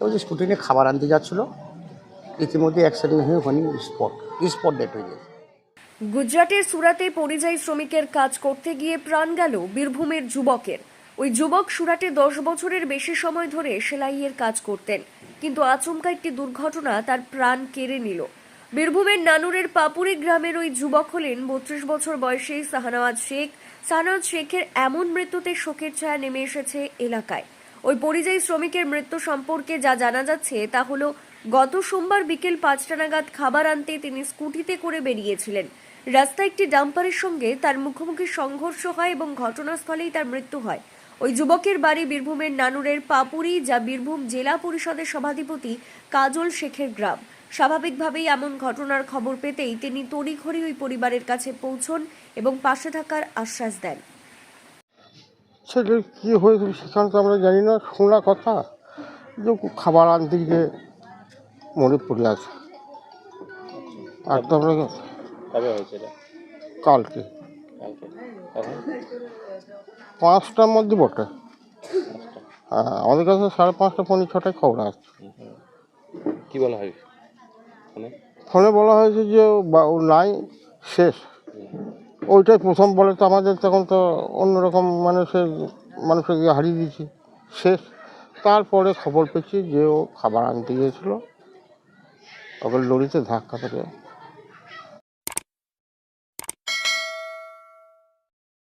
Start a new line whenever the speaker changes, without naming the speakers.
ওই যে স্কুটি নিয়ে খাবার আনতে যাচ্ছিল, ইতিমধ্যে অ্যাক্সিডেন্ট হয়ে ওখানে স্পট স্পট ডেট হয়ে গেছে।
গুজরাটের সুরাতে পরিযায়ী শ্রমিকের কাজ করতে গিয়ে প্রাণ গেল বীরভূমের যুবকের। ওই যুবক সুরাটে দশ বছরের বেশি সময় ধরে সেলাইয়ের কাজ করতেন, কিন্তু আচমকা একটি দুর্ঘটনা তার প্রাণ কেড়ে নিল। বীরভূমের নানুরের পাপুরি গ্রামের ওই যুবক হলেন বত্রিশ বছর বয়সী সাহানওয়াজ শেখ। সাহানওয়াজ শেখের এমন মৃত্যুতে শোকের ছায়া নেমে এসেছে এলাকায়। ওই পরিযায়ী শ্রমিকের মৃত্যু সম্পর্কে যা জানা যাচ্ছে তা হলো, গত সোমবার বিকেল পাঁচটা নাগাদ খাবার আনতে তিনি স্কুটিতে করে বেরিয়েছিলেন। রাস্তায় একটি ডাম্পারের সঙ্গে তার মুখোমুখি সংঘর্ষ হয় এবং ঘটনাস্থলেই তার মৃত্যু হয়। ওই যুবকের বাড়ি বীরভূমের নানুরের পাপুরি, যা বীরভূম জেলা পরিষদের সভাধিপতি কাজল শেখের গ্রাম। স্বাভাবিকভাবেই এমন ঘটনার খবর পেতেই তিনি তড়িঘড়ি ওই পরিবারের কাছে পৌঁছন এবং পাশে থাকার আশ্বাস দেন।
সেটা কী হয়েছিল সেখানে তো আমরা জানি না শোনা কথা। যে খাবার আনতে গিয়ে মরে পড়ে আছে। আর তো আমরা
কবে হয়েছে
কালকে। পাঁচটার মধ্যে বটে। হ্যাঁ আমাদের কাছে সাড়ে পাঁচটা পনেরো ছটায় খবর আসছে
কি বলা হয়? ফোনে?
বলা হয়েছে যে ও নাই শেষ। ওইটাই প্রথম বলে তো আমাদের তখন তো অন্যরকম মানুষের মানুষের মানুষকে হারিয়ে দিয়েছি। শেষ। তারপরে খবর পেয়েছি যে ও খাবার আনতে গিয়েছিল। ওকে লরিতে ধাক্কা পেরে